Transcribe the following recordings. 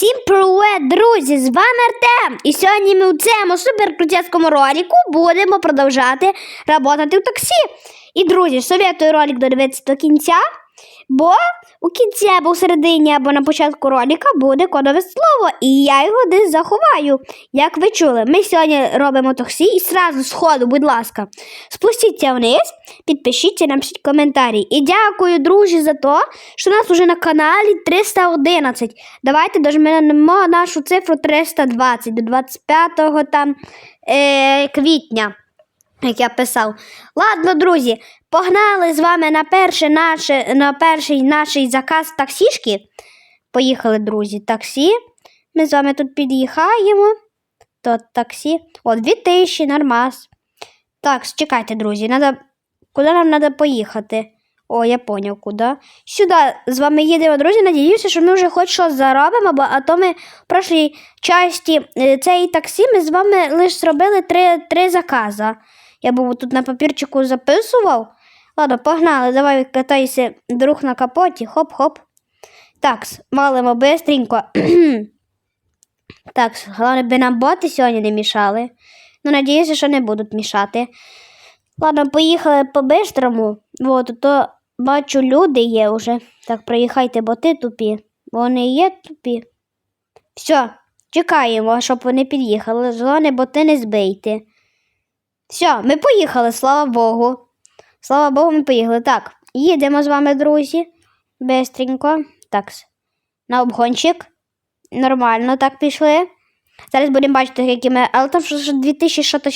Всім привет, друзі! З вами Артем. І сьогодні ми у цьому суперкрутецькому ролику будемо продовжати працювати в таксі. І, друзі, советую ролик додивитися до кінця, бо у кінці або в середині, або на початку ролика буде кодове слово, і я його десь заховаю. Як ви чули, ми сьогодні робимо таксі і сразу з ходу, будь ласка, спустіться вниз, підпишіться, напишіть коментарі. І дякую, друзі, за те, що у нас вже на каналі 311. Давайте дожмемо нашу цифру 320 до 25 там, е, квітня, як я писав. Ладно, друзі, погнали з вами на, перше наше, на перший наш заказ таксішки. Поїхали, друзі, таксі. Ми з вами тут під'їхаємо. То таксі. О, 2000, нормас. Так, чекайте, друзі, надо... куди нам треба поїхати? О, я поняв, куди. Сюди з вами їдемо, друзі. Надіюся, що ми вже хоч щось заробимо, бо а то ми в прошлій часті е, цієї таксі ми з вами лише зробили три, три закази. Я був тут на папірчику записував. Ладно, погнали, давай катайся друг на капоті. Хоп-хоп. Так, валимо бистренько. так, головне, би нам боти сьогодні не мішали. Ну, надіюся, що не будуть мішати. Ладно, поїхали по-бистрому. Вот, то бачу, люди є вже. Так, проїхайте, боти тупі. Вони є тупі. Все, чекаємо, щоб вони під'їхали. Зони боти не збийте. Все, ми поїхали, слава Богу. Слава Богу, ми поїхали. Так, їдемо з вами, друзі. Бистренько. Так, на обгончик. Нормально так пішли. Зараз будемо бачити, які ми. Але там що 2000 що то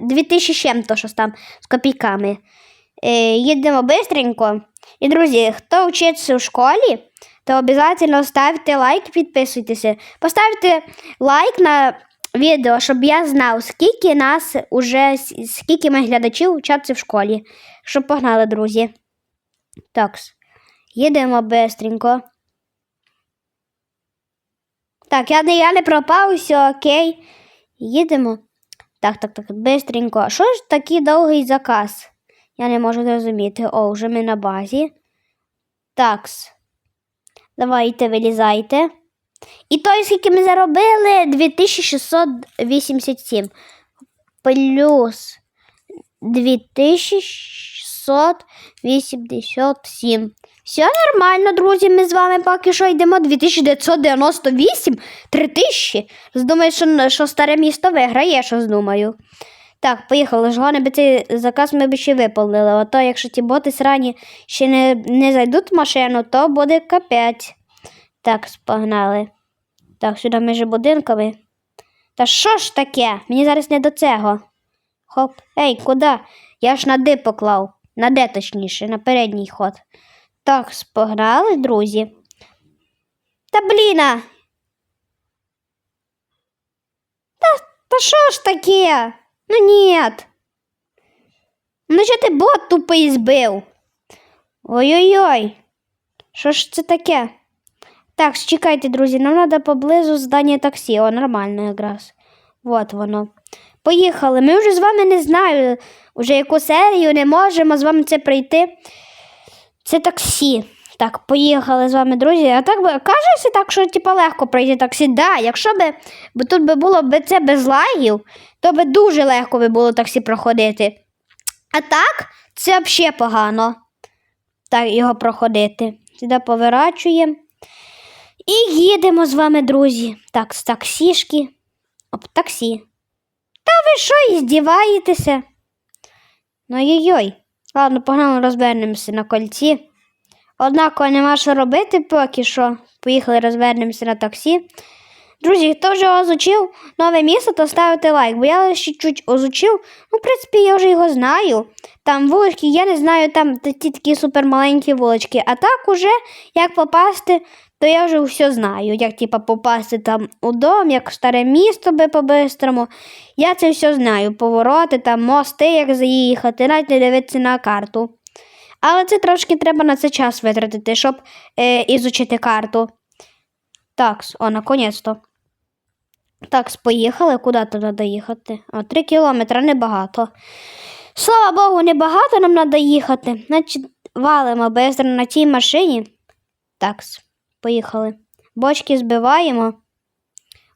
2000 чим-то щось там з копійками. Е, їдемо бистренько. І, друзі, хто вчиться в школі, то обов'язково ставте лайк, підписуйтеся. Поставте лайк на відео, щоб я знав, скільки нас уже, скільки ми глядачів вчаться в школі. Щоб погнали, друзі. Так, їдемо бистренько. Так, я не, я не пропав, все окей. Їдемо. Так, так, так, бистренько. Що ж такий довгий заказ? Я не можу зрозуміти. О, вже ми на базі. Такс. Давайте вилізайте. І той, скільки ми заробили, 2687. Плюс 2687. Все нормально, друзі. Ми з вами поки що йдемо 2998, 3000. Думаю, що, що старе місто виграє, що думаю. Так, поїхали. ж головне, би цей заказ ми б ще виповнили. А то, якщо ті боти срані ще не, не зайдуть в машину, то буде капець. Так, погнали. Так, сюди між будинками. Та що ж таке? Мені зараз не до цього. Хоп. Ей, куди? Я ж на Д поклав. На Д, точніше, на передній ход. Так, погнали, друзі. Та бліна. Та, та що ж таке? Ну нет. Ну що ти бот тупий збив? Ой-ой-ой. Що ж це таке? Так, чекайте, друзі, нам треба поблизу здання таксі. О, нормально якраз. Вот воно. Поїхали. Ми вже з вами не знаю, вже яку серію не можемо з вами це пройти. Це таксі. Так, поїхали з вами, друзі. А так би кажеться так, що типу, легко пройти таксі. Да, якщо би бо тут би було б це без лагів, то би дуже легко би було таксі проходити. А так, це взагалі погано. Так, його проходити. Сюди поворачуємо. І їдемо з вами, друзі. Так, з таксішки. Оп, таксі. Та ви що, іздіваєтеся? Ну ой-ой. Ладно, погнали розвернемося на кольці. Однаково нема що робити поки що. Поїхали розвернемося на таксі. Друзі, хто вже озучив нове місто, то ставте лайк, бо я ще чуть озучив. Ну, в принципі, я вже його знаю. Там вулички, я не знаю, там ті такі супермаленькі вулички. А так уже як попасти, то я вже все знаю. Як типа попасти там у дом, як в старе місто би по-бистрому. Я це все знаю. Повороти, там мости, як заїхати, навіть не дивитися на карту. Але це трошки треба на це час витратити, щоб е, ізучити карту. Так, о, наконець-то. Так, поїхали. Куди туди доїхати? О, три кілометри небагато. Слава Богу, небагато нам треба їхати. Значить, валимо швидко на цій машині. Так, поїхали. Бочки збиваємо.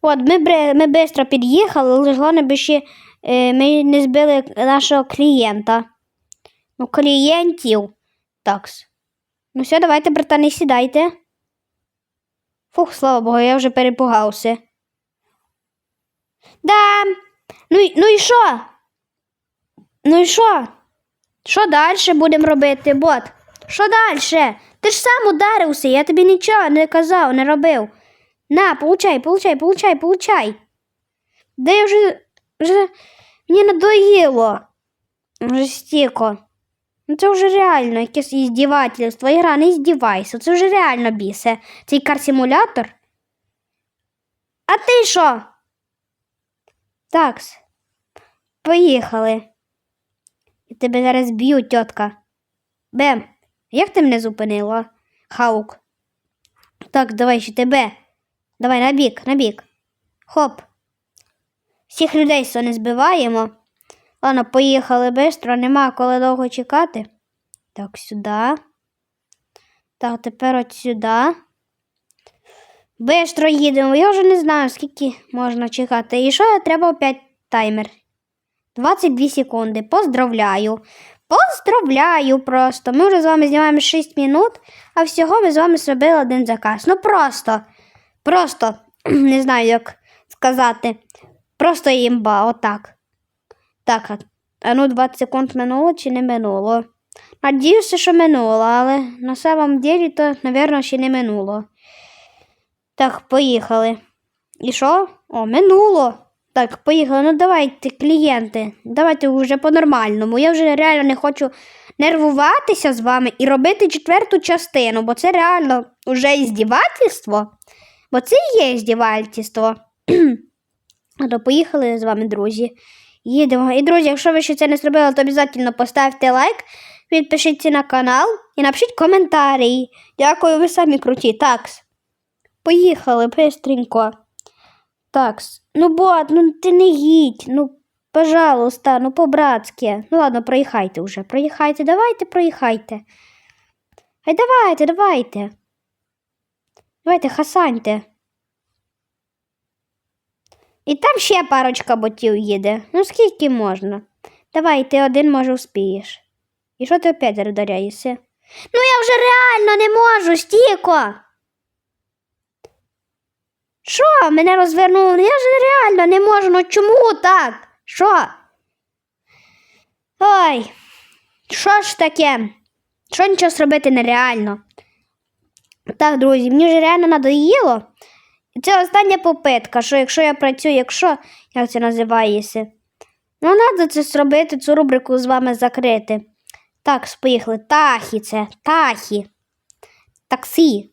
От, ми, ми швидко під'їхали, але головне, би ще е, ми не збили нашого клієнта. Ну, клієнтів. Такс. Ну все, давайте, братани, сідайте. Фух, слава Богу, я вже перепугався. Да. Ну, ну і що? Ну і що? Що далі будемо робити, бот? Що далі? Ти ж сам ударився, я тобі нічого не казав, не робив. На, получай, получай, получай, получай. Да я вже, вже мені надоїло. Вже стіко. Ну це вже реально якесь іздівательство. Ігра, не здівайся, це вже реально бісе. Цей кар-симулятор. А ти що? Такс. Поїхали. І тебе зараз б'ють, тітка. Бем, як ти мене зупинила? Хаук. Так, давай ще тебе. Давай на бік, на бік. Хоп. Всіх людей все не збиваємо. Ладно, поїхали швидко, нема коли довго чекати. Так, сюди. Так, тепер от сюди. Бистро їдемо. Я вже не знаю, скільки можна чекати. І що треба опять таймер? 22 секунди. Поздравляю. Поздравляю просто. Ми вже з вами знімаємо 6 минут, а всього ми з вами зробили один заказ. Ну просто, просто, не знаю, як сказати. Просто імба, отак. Так, а- ну 20 секунд минуло чи не минуло? Надіюся, що минуло, але на самом деле то, напевно, ще не минуло. Так, поїхали. І що? О, минуло. Так, поїхали. Ну давайте, клієнти, давайте вже по-нормальному. Я вже реально не хочу нервуватися з вами і робити четверту частину, бо це реально вже іздівательство. Бо це і є іздівательство. А то поїхали з вами, друзі. Їдемо. І, друзі, якщо ви ще це не зробили, то обов'язково поставте лайк, підпишіться на канал і напишіть коментарі. Дякую, ви самі круті. Такс. Поїхали, быстренько. Такс. Ну, бот, ну ти не їдь. Ну, пожалуйста, ну по-братськи. Ну ладно, проїхайте вже. Проїхайте, давайте, проїхайте. Ай, давайте, давайте. Давайте, хасаньте. І там ще парочка ботів їде. Ну скільки можна? Давай, ти один може успієш. І що ти опять роздаряєшся? Ну я вже реально не можу, стіко. Що? Мене розвернуло? Я ж реально не можу. Ну чому так? Що? Ой, що ж таке? Що нічого зробити нереально? Так, друзі, мені вже реально надоїло. Це остання попитка, що якщо я працюю, якщо, як це називається, ну, треба це зробити, цю рубрику з вами закрити. Так, поїхали. Тахі це, тахі. Таксі.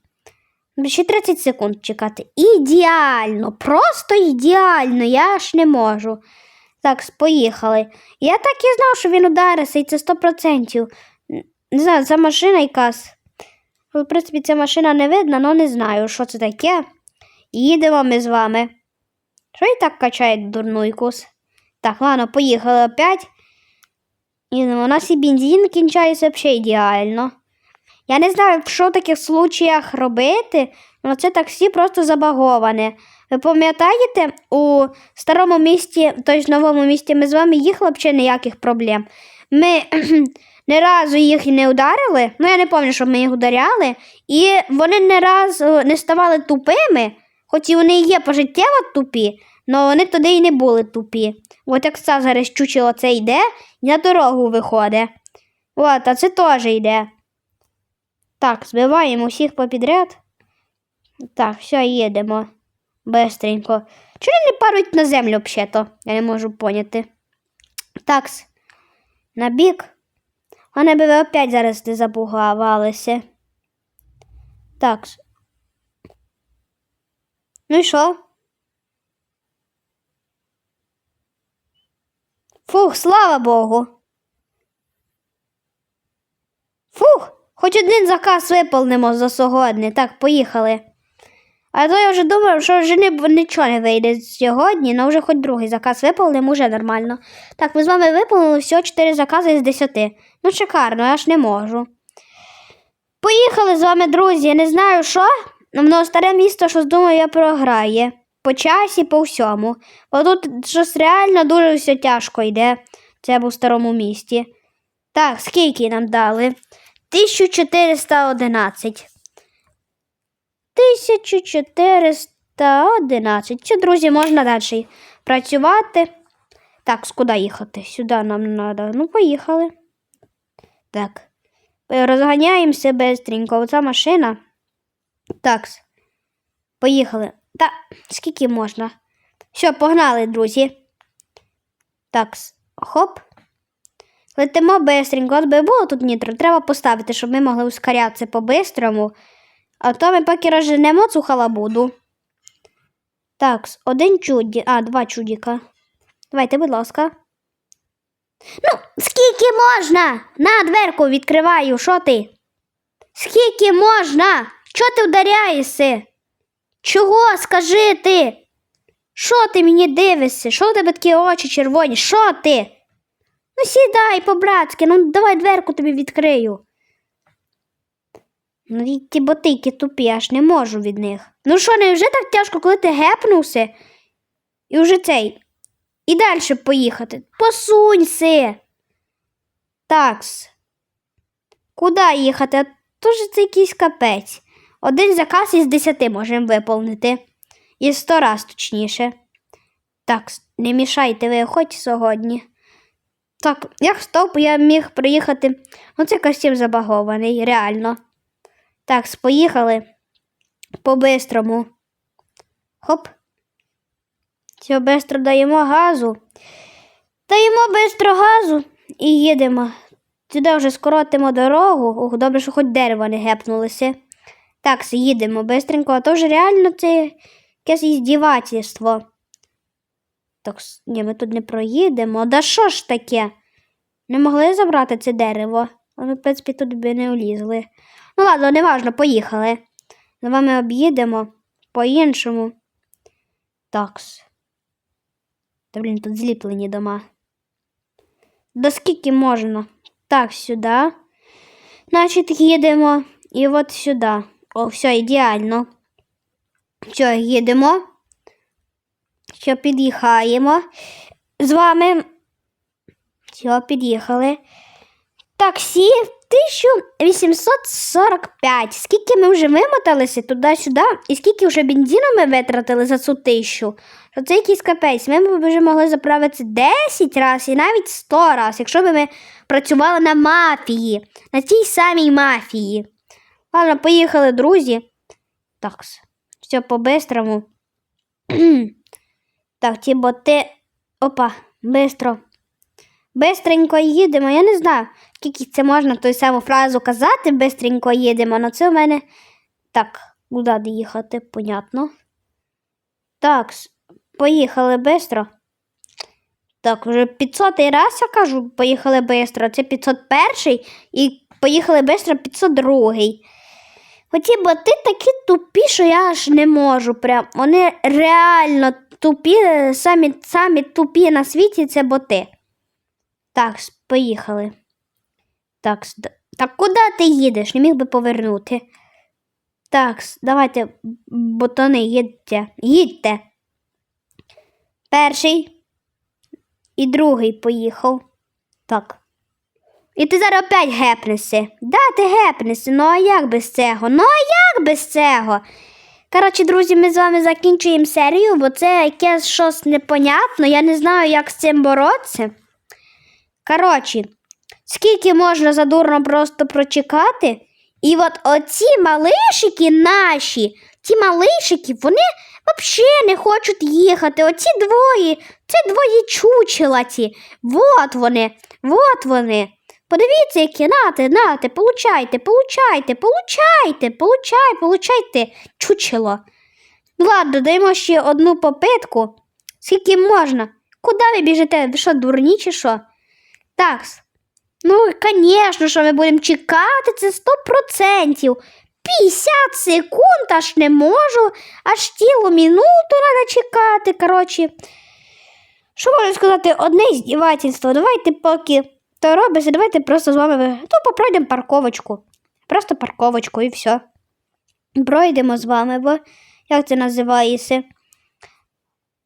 Ну, Ще 30 секунд чекати. Ідеально, просто ідеально, я ж не можу. Так, поїхали. Я так і знав, що він удариться, і це 100%. Не знаю, це машина якась. Ну, В принципі, ця машина не видно, але не знаю, що це таке. Їдемо ми з вами. Що і так качає дурнуйкус? Так, ладно, поїхали опять. Їдемо. У нас і бензин кінчається взагалі ідеально. Я не знаю, що в таких случаях робити, але це таксі просто забаговане. Ви пам'ятаєте, у старому місті, тобто новому місті, ми з вами їхали взагалі ніяких проблем. Ми ні разу їх не ударили, ну я не пам'ятаю, щоб ми їх ударяли, і вони не разу не ставали тупими, хоч і вони є пожиттєво тупі, але вони туди і не були тупі. От як це зараз чучело це йде, і на дорогу виходить. От, а це теж йде. Так, збиваємо всіх попідряд. Так, все, їдемо. Бистренько. Чого не паруть на землю взагалі-то? Я не можу поняти. Такс. На бік. Вони би ви опять зараз не забугавалися. Такс. Ну і що? Фух, слава Богу. Фух, хоч один заказ виповнимо за сьогодні. Так, поїхали. А то я вже думав, що вже нічого не вийде сьогодні, але вже хоч другий заказ виповнимо, вже нормально. Так, ми з вами виповнили всього 4 закази з 10. Ну, шикарно, я ж не можу. Поїхали з вами, друзі. Я не знаю що. Воно старе місто, що думаю, я програє. По часі, по всьому. Бо тут щось реально дуже все тяжко йде. Це був в старому місті. Так, скільки нам дали? 1411. 1411. Це, друзі, можна далі працювати. Так, куди їхати? Сюди нам треба. Ну, поїхали. Так. Розганяємося бистренько. Оця машина. Так. Поїхали. Та скільки можна? Все, погнали, друзі. Так, хоп. Летимо бистренько. От би було тут нітро, треба поставити, щоб ми могли ускорятися по-бистрому. А то ми поки розженемо цю халабуду. Так, один чуді. А, два чудіка. Давайте, будь ласка. Ну, скільки можна? На дверку відкриваю, що ти? Скільки можна? Чого ти вдаряєшся? Чого скажи ти? Що ти мені дивишся? Що в тебе такі очі червоні? Що ти? Ну сідай по-братськи, ну давай дверку тобі відкрию. Ну, і ті ботики тупі, аж не можу від них. Ну що, не вже так тяжко, коли ти гепнувся? І вже цей. І далі поїхати. Посунься. Такс. Куди їхати? А то ж це якийсь капець. Один заказ із десяти можемо виповнити. Із сто раз точніше. Так, не мішайте ви хоч сьогодні. Так, як стоп, я міг приїхати. Ну, це костюм забагований, реально. Так, поїхали по-бистрому. Хоп. Все, бистро даємо газу. Даємо бистро газу і їдемо. Сюди вже скоротимо дорогу. Ох, добре, що хоч дерево не гепнулося. Так, їдемо бистренько, а то вже реально це якесь іздівательство. Так, ні, ми тут не проїдемо. Да що ж таке? Не могли забрати це дерево? А Ми, в принципі, тут би не влізли. Ну ладно, неважно, поїхали. З вами об'їдемо по-іншому. Такс. Та блін, тут зліплені дома. До скільки можна? Так, сюди. Значить, їдемо і от сюди. О, все, ідеально. Все, їдемо. Все, під'їхаємо. З вами. Все, під'їхали. Таксі 1845. Скільки ми вже вимоталися туди-сюди, і скільки вже бензину ми витратили за цю тисячу, що це якийсь капець. Ми б вже могли заправитися 10 разів і навіть 100 разів, якщо б ми працювали на мафії, на тій самій мафії. Ладно, поїхали, друзі. Так, все по-бистрому. так, ті боти. Опа, бистро. Бистренько їдемо. Я не знаю, скільки це можна ту саму фразу казати, бистренько їдемо, але це у мене. Так, куди їхати, понятно. Так, поїхали бистро. Так, вже 500 раз я кажу, поїхали бистро. Це 501 і поїхали бистро 502. Оті боти такі тупі, що я аж не можу. Прям. Вони реально тупі, самі, самі тупі на світі це боти. Так, поїхали. Так, так куди ти їдеш? Не міг би повернути. Так, давайте, б- ботани, їдьте. Їдьте. Перший і другий поїхав. Так. І ти зараз опять гепнешся. Да, ти гепнешся. Ну а як без цього? Ну а як без цього? Коротше, друзі, ми з вами закінчуємо серію, бо це якесь щось непонятно. Я не знаю, як з цим боротися. Коротше, скільки можна задурно просто прочекати? І от оці малишики наші, ті малишики, вони взагалі не хочуть їхати. Оці двоє, це двоє чучела ці. Вот вони, вот вони. Подивіться, які нате, нате, получайте, получайте, получайте, получай, получайте, чучело. Ладно, даємо ще одну попитку. Скільки можна? Куди ви біжите? Ви що, дурні чи що? Так. Ну, звісно, що ми будемо чекати, це 100%. 50 секунд аж не можу, аж цілу минуту треба чекати. Коротше, що можу сказати, одне здівательство. Давайте поки то робиться, давайте просто з вами ну, попройдемо парковочку. Просто парковочку і все. пройдемо з вами, бо як це називається?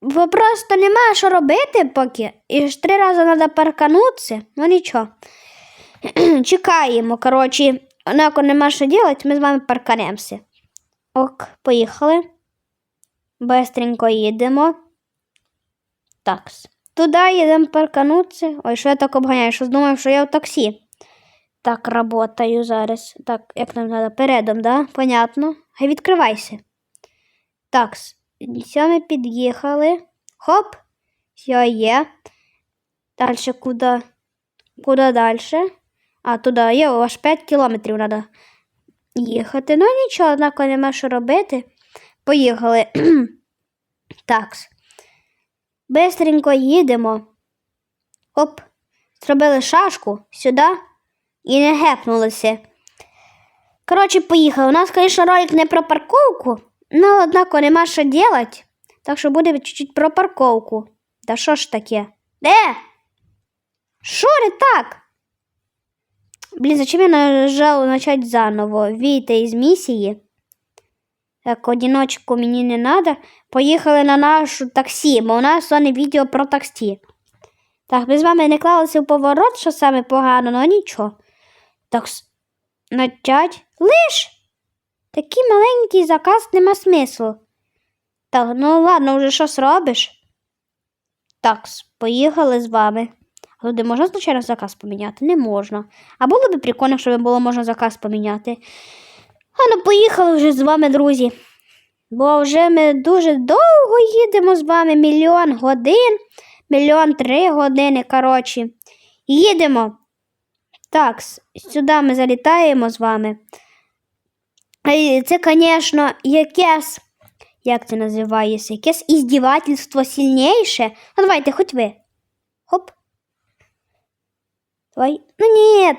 Бо просто немає що робити поки. І ж три рази треба парканутися. Ну нічого. Чекаємо. Коротше, як нема що робити, ми з вами парканемося. Ок, поїхали. Бистренько їдемо. Так. Туди їдемо парканутися. Ой, що я так обганяю? Що думав, що я в таксі. Так, работаю зараз. Так, як нам треба? Передом, да? Понятно. Хай відкривайся. Так, все ми під'їхали. Хоп, все є. Далі куди? Куди далі? А, туди є, аж 5 кілометрів треба їхати. Ну нічого, однако нема що робити. Поїхали. так. Бистренько їдемо. Оп, зробили шашку сюди і не гепнулися. Коротше, поїхали. У нас, звісно, ролик не про парковку, але однако нема що робити. Так що буде чуть-чуть про парковку. Та що ж таке? Де? Не так? Блін, зачем я нажала начать заново? Вийти із місії. Так, одиночку мені не треба. Поїхали на нашу таксі, бо у нас не відео про таксі. Так, ми з вами не клалися в поворот, що саме погано, але нічого. Так, начать. Лиш! Такий маленький заказ нема смислу. Так, ну ладно, вже щось робиш. Так, поїхали з вами. А туди можна звичайно заказ поміняти? Не можна. А було б прикольно, щоб було можна заказ поміняти. А ну, поїхали вже з вами, друзі. Бо вже ми дуже довго їдемо з вами, мільйон годин, мільйон три години, коротше. Їдемо. Так, сюди ми залітаємо з вами. Е, Це, звісно, якесь, як це називається, якесь іздівательство сильніше. Ну, давайте, хоч ви. Хоп. Давай. Ну, ні.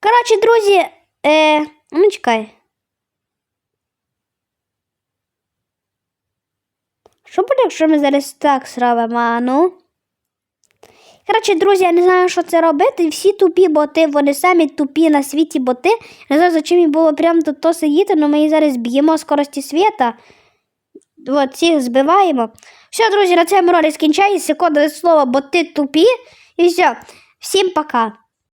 Коротше, друзі, е, ну чекай. Що буде, якщо ми зараз так зробимо? А ну? Коротше, друзі, я не знаю, що це робити. Всі тупі боти, вони самі тупі на світі боти. Не знаю, за чим їм було прямо тут то сидіти, але ми їх зараз б'ємо скорості світа. От, всіх збиваємо. Все, друзі, на цьому ролик скінчається. Кодове слово боти тупі. І все. Всім пока.